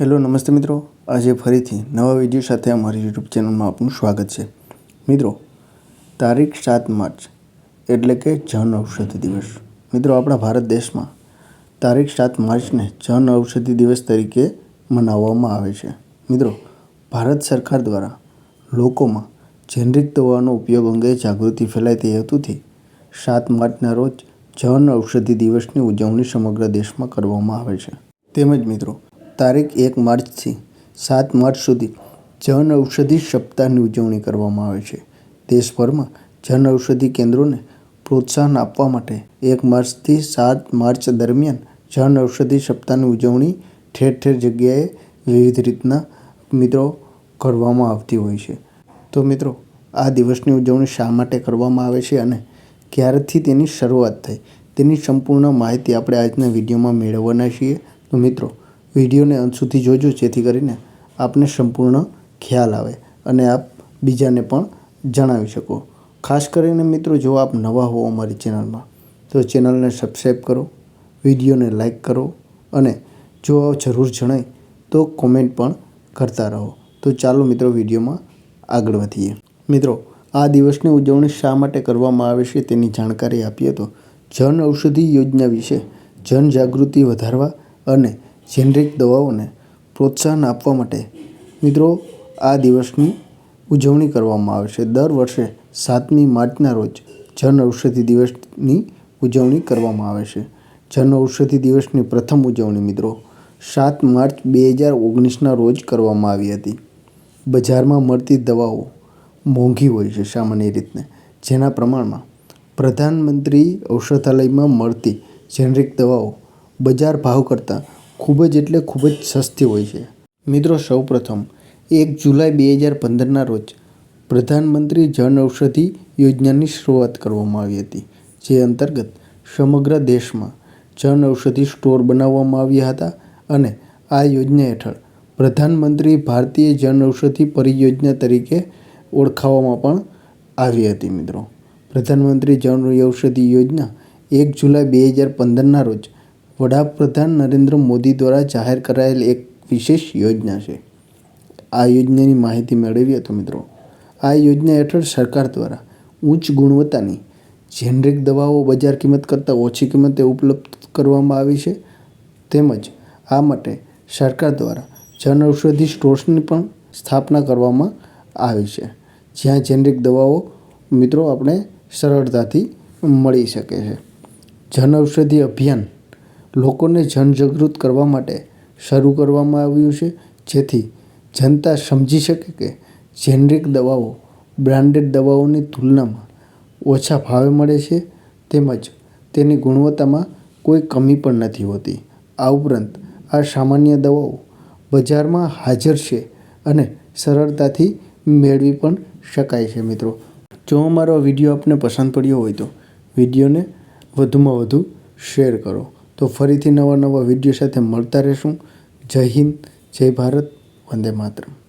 Hello, નમસ્તે મિત્રો. આજે ફરીથી નવા વીડિયો સાથે અમારી યુટ્યુબ ચેનલમાં આપનું સ્વાગત છે. મિત્રો, તારીખ સાત માર્ચ એટલે કે જન ઔષધિ દિવસ. મિત્રો, આપણા ભારત દેશમાં તારીખ સાત માર્ચને જન ઔષધિ દિવસ તરીકે મનાવવામાં આવે છે. મિત્રો, ભારત સરકાર દ્વારા લોકોમાં જેનરિક દવાનો ઉપયોગ અંગે જાગૃતિ ફેલાય તે હેતુથી સાત માર્ચના રોજ જન ઔષધિ દિવસની ઉજવણી સમગ્ર દેશમાં કરવામાં આવે છે. તેમજ મિત્રો તારીખ એક માર્ચથી સાત માર્ચ સુધી જન ઔષધિ સપ્તાહની ઉજવણી કરવામાં આવે છે. દેશભરમાં જન ઔષધિ કેન્દ્રોને પ્રોત્સાહન આપવા માટે એક માર્ચથી સાત માર્ચ દરમિયાન જન ઔષધિ સપ્તાહની ઉજવણી ઠેર ઠેર જગ્યાએ વિવિધ રીતના મિત્રો કરવામાં આવતી હોય છે. તો મિત્રો, આ દિવસની ઉજવણી શા માટે કરવામાં આવે છે અને ક્યારથી તેની શરૂઆત થઈ તેની સંપૂર્ણ માહિતી આપણે આજના વિડીયોમાં મેળવવાના છીએ. તો મિત્રો વિડીયોને અંત સુધી જોજો, જેથી કરીને આપને સંપૂર્ણ ખ્યાલ આવે અને આપ બીજાને પણ જણાવી શકો. ખાસ કરીને મિત્રો, જો આપ નવા હો અમારી ચેનલમાં, તો ચેનલને સબસ્ક્રાઈબ કરો, વિડીયોને લાઈક કરો અને જો જરૂર જણાય, તો કોમેન્ટ પણ કરતા રહો. તો ચાલો મિત્રો, વિડીયોમાં આગળ વધીએ. મિત્રો, આ દિવસની ઉજવણી શા માટે કરવામાં આવે છે તેની જાણકારી આપીએ તો જન ઔષધિ યોજના વિશે જનજાગૃતિ વધારવા અને જેનરિક દવાઓને પ્રોત્સાહન આપવા માટે મિત્રો આ દિવસની ઉજવણી કરવામાં આવે છે. દર વર્ષે સાતમી માર્ચના રોજ જન ઔષધિ દિવસની ઉજવણી કરવામાં આવે છે. જન ઔષધિ દિવસની પ્રથમ ઉજવણી મિત્રો સાત માર્ચ બે હજાર ઓગણીસના રોજ કરવામાં આવી હતી. બજારમાં મળતી દવાઓ મોંઘી હોય છે સામાન્ય રીતને, જેના પ્રમાણમાં પ્રધાનમંત્રી ઔષધાલયમાં મળતી જેનરિક દવાઓ બજાર ભાવ કરતાં ખૂબ જ એટલે ખૂબ જ સસ્તી હોય છે. મિત્રો, સૌપ્રથમ, એક જુલાઈ બે હજાર પંદરના રોજ પ્રધાનમંત્રી જન ઔષધિ યોજનાની શરૂઆત કરવામાં આવી હતી, જે અંતર્ગત સમગ્ર દેશમાં જન ઔષધિ સ્ટોર બનાવવામાં આવ્યા હતા અને આ યોજના હેઠળ પ્રધાનમંત્રી ભારતીય જન ઔષધિ પરિયોજના તરીકે ઓળખાવામાં પણ આવી હતી. મિત્રો, પ્રધાનમંત્રી જન ઔષધિ યોજના એક જુલાઈ બે હજાર પંદરના રોજ વડાપ્રધાન નરેન્દ્ર મોદી દ્વારા જાહેર કરાયેલ એક વિશેષ યોજના છે. આ યોજનાની માહિતી મેળવીએ તો મિત્રો. આ યોજના હેઠળ સરકાર દ્વારા ઉચ્ચ ગુણવત્તાની જેનરિક દવાઓ બજાર કિંમત કરતાં ઓછી કિંમતે ઉપલબ્ધ કરવામાં આવી છે. તેમજ આ માટે સરકાર દ્વારા જન ઔષધિ સ્ટોર્સની પણ સ્થાપના કરવામાં આવી છે. જ્યાં જેનરિક દવાઓ મિત્રો આપણે સરળતાથી મળી શકે છે. જન ઔષધિ અભિયાન લોકોને જનજાગૃત કરવા માટે શરૂ કરવામાં આવ્યું છે. જેથી જનતા સમજી શકે કે જેનરિક દવાઓ, બ્રાન્ડેડ દવાઓની તુલનામાં ઓછા ભાવે મળે છે તેમજ તેની ગુણવત્તામાં કોઈ કમી પણ નથી હોતી. આ ઉપરાંત આ સામાન્ય દવાઓ બજારમાં હાજર છે અને સરળતાથી મેળવી પણ શકાય છે મિત્રો. જો અમારો વીડિયો આપને પસંદ પડ્યો હોય તો વિડીયોને વધુમાં વધુ શેર કરો. તો ફરીથી નવા નવા વીડિયો સાથે મળતા રહેશું. જય હિન્દ જય ભારત વંદે માતરમ.